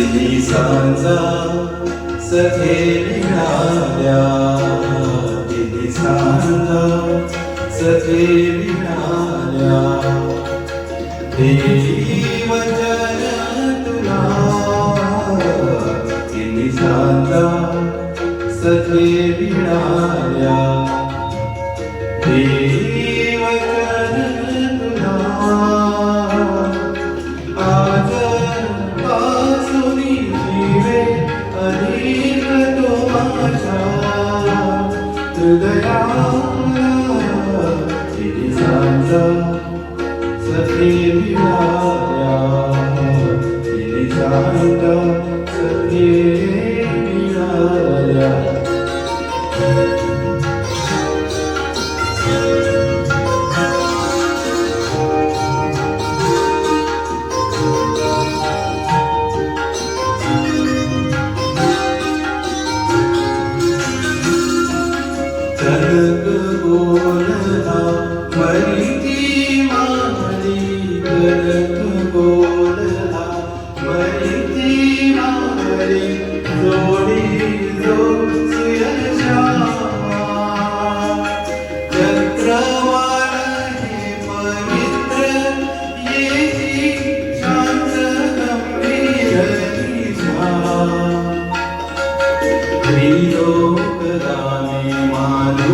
दिली सांजा सखे मिळाल्या दिली सांजा सखे मिळाल्या देवी वचन तुला. दिली सांजा सखे मिळाल्या देवी to the yağmur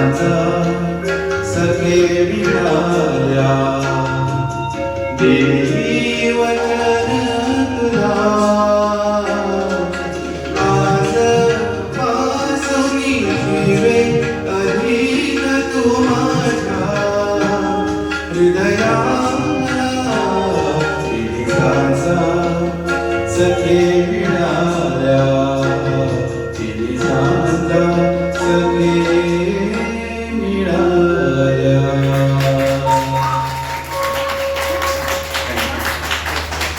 选择。